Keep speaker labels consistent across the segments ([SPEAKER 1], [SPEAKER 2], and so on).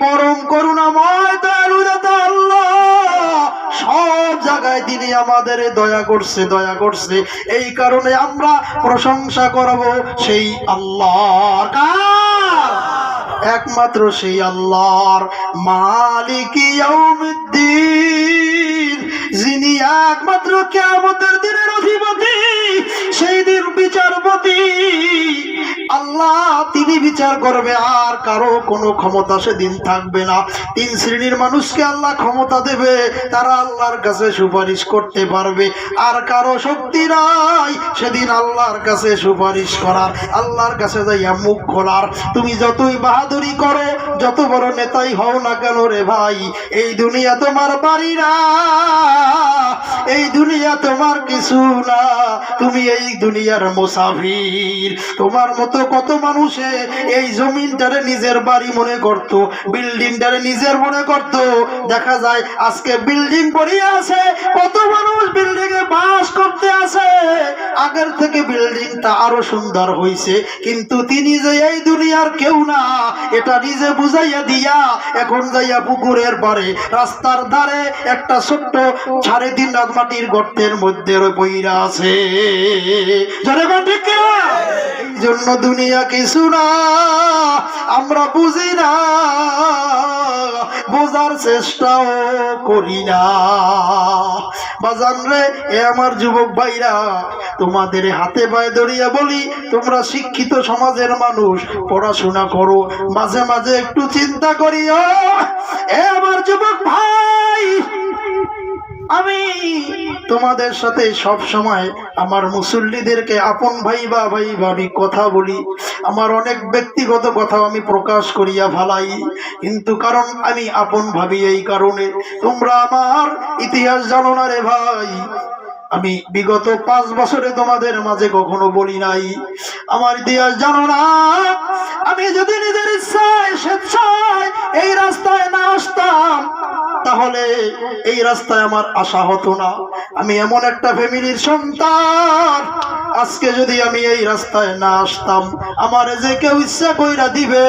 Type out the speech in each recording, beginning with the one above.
[SPEAKER 1] পরম করুণাময় দয়ালু আল্লাহ। সব জায়গায় তিনি আমাদের দয়া করছে দয়া করছে। এই কারণে আমরা প্রশংসা করব সেই আল্লাহর কার? একমাত্র সেই আল্লাহর মালিক যিনি একমাত্র কিয়ামতের দিনের অধিপতি। সেই দিন বিচারপতি, আল্লাহ, তিনি বিচার করবে, আর কারও কোনো ক্ষমতা সেদিন থাকবে না। তিন শ্রেণির মানুষকে আল্লাহ ক্ষমতা দেবে, তারা আল্লাহর কাছে সুপারিশ করতে পারবে। আর কারও শক্তি নাই, সেদিন আল্লাহর কাছে সুপারিশ করার। আল্লাহর কাছে যাইয়া মুখ খোলার। তুমি যতই বাহাদুরি করো, যত বড় নেতাই হও না কেন রে ভাই, এই দুনিয়া তোমার বাড়ি না, এই দুনিয়া তোমার কিছু না। তুমি এই দুনিয়ার মুসাফির। তোমার মতো কত মানুষে এই জমিনটারে নিজের বাড়ি মনে করত, বিল্ডিংটারে নিজের মনে করত। দেখা যায় আজকে বিল্ডিং পড়িয়ে আছে, কত মানুষ বিল্ডিং এ বাস করতে। আগের থেকে বিল্ডিংটা আরও সুন্দর হয়েছে কিন্তু তিনি যে এই দুনিয়ার কেউ না, এটা নিজে বুঝাইয়া দিয়া এখন যাইয়া পুকুরের পারে রাস্তার ধারে একটা ছোট্ট সাড়ে তিন রাত মাটির গর্তের মধ্যে বইরা আছে। জনগণ ঠিক জন্য দুনিয়া কিছু না। আমরা বুঝি না, বোঝার চেষ্টাও করি না। বাজান রে এ আমার যুবক ভাইরা, তোমাদের হাতে পায়ে ধরিয়া বলি, তোমরা শিক্ষিত সমাজের মানুষ, পড়াশোনা করো, মাঝে মাঝে একটু চিন্তা করিও। এ আমার যুবক ভাই আমি তোমাদের সাথে সব সময় আমার মুসল্লিদেরকে আপন ভাই বা ভাই ভাবি কথা বলি। আমার অনেক ব্যক্তিগত কথা আমি প্রকাশ করিয়া ভালাই কিন্তু কারণ আমি আপন ভাবি এই কারণে। তোমরা আমার ইতিহাস জানো না রে ভাই। আমি বিগত পাঁচ বছরে তোমাদের মাঝে কখনো বলি নাই। আমার ইতিহাস জানো না। আমি যদি নিজের ইচ্ছায়, স্বেচ্ছায় এই রাস্তায় না আসতাম তাহলে এই রাস্তায় আমার আশা হতো না। আমি এমন একটা ফ্যামিলির সন্তান। আজকে যদি আমি এই রাস্তায় না আসতাম, আমার যে কেউ ইচ্ছা কইরা দিবে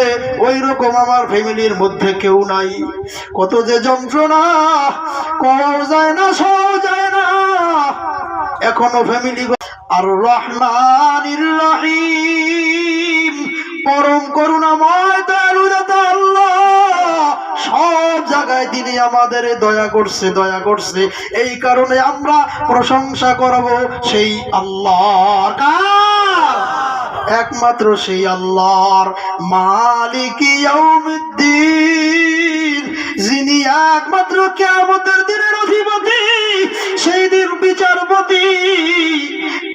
[SPEAKER 1] ওই রকম আমার ফ্যামিলির মধ্যে কেউ নাই। কত যে যন্ত্রণা কও যায় না সহ যায় না। এখনও ফ্যামিলি আর রহমানির রহিম, পরম করুণাময় জায়গায় তিনি আমাদের দয়া করছে দয়া করছে। এই কারণে আমরা প্রশংসা করব সেই আল্লাহর কার? একমাত্র সেই আল্লাহর মালিক যিনি একমাত্র কিয়ামতের দিনের অধিপতি। সেই দিন বিচারপতি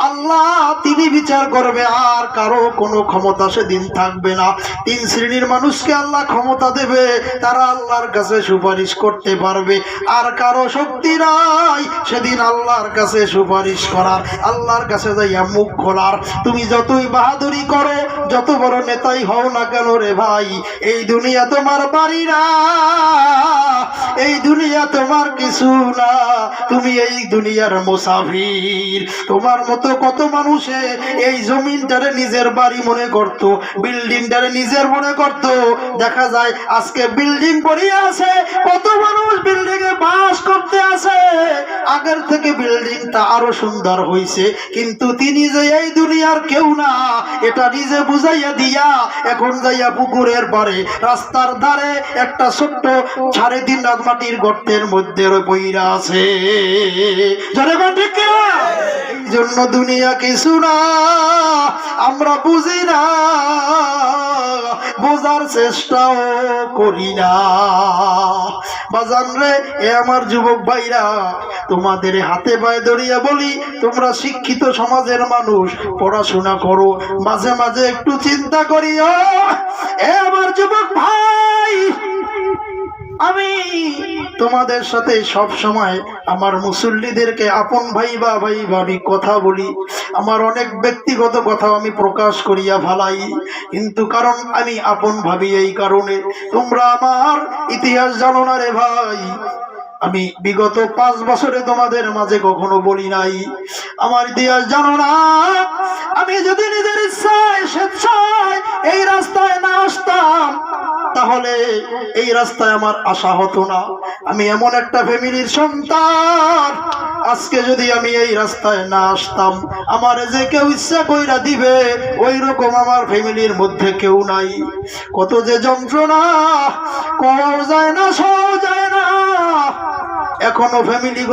[SPEAKER 1] আল্লাহ, তিনি বিচার করবে, আর কারও কোনো ক্ষমতা সেদিন থাকবে না। তিন শ্রেণির মানুষকে আল্লাহ ক্ষমতা দেবে, তারা আল্লাহর কাছে সুপারিশ করতে পারবে। আর কারও শক্তি নাই, সেদিন আল্লাহর কাছে সুপারিশ করার। আল্লাহর কাছে যাইয়া মুখ খোলার। তুমি যতই বাহাদুরি করো, যত বড় নেতাই হও না কেন রে ভাই, এই দুনিয়া তোমার বাড়ি না, এই দুনিয়া তোমার কিছু না। তুমি এই দুনিয়ার মুসাফির। তোমার মতো কত মানুষে এই জমিনটারে নিজের বাড়ি মনে করত, বিল্ডিংটারে নিজের মনে করত। দেখা যায় আজকে বিল্ডিং পড়িয়ে আছে, কত মানুষ বিল্ডিং এ বাস করতে আগের থেকে বিল্ডিংটা আরও সুন্দর হয়েছে কিন্তু তিনি যে এই দুনিয়ার কেউ না, এটা নিজে বুঝাইয়া দিয়া এখন যাইয়া পুকুরের পারে রাস্তার ধারে একটা ছোট্ট সাড়ে তিন রাত মাটির গর্তের মধ্যে বইরা আছে জনগণ ঠিক কিনা? জন্য দুনিয়া কিছু না। আমরা বুঝি না, বোঝার চেষ্টাও করি না। বাজান রে, এ আমার যুবক ভাইরা, তোমাদের হাতে পায়ে ধরিয়া বলি, তোমরা শিক্ষিত সমাজের মানুষ, পড়াশোনা করো, মাঝে মাঝে একটু চিন্তা করিও। এ আমার যুবক ভাই, আমি তোমাদের সাথে সব সময় আমার মুসল্লিদেরকে আপন ভাই বা ভাই ভাবি কথা বলি। আমার অনেক ব্যক্তিগত কথা আমি প্রকাশ করিয়া ভালাই। কিন্তু কারণ আমি আপন ভাবি এই কারণে। তোমরা আমার ইতিহাস জানো না রে ভাই। আমি বিগত পাঁচ বছরে তোমাদের মাঝে কখনো বলি নাই। আমার ইতিহাস জানো না। আমি যদি নিজের ইচ্ছায়, স্বেচ্ছায় তাহলে এই রাস্তায় আমার আশা হতো না। আমি এমন একটা ফ্যামিলির সন্তান। আজকে যদি আমি এই রাস্তায় না আসতাম, আমার যে কেউ ইচ্ছা কইরা দিবে ওই রকম আমার ফ্যামিলির মধ্যে কেউ নাই। কত যে যন্ত্রণা কওয়াও যায় না সহ যায় না। এখনও ফ্যামিলি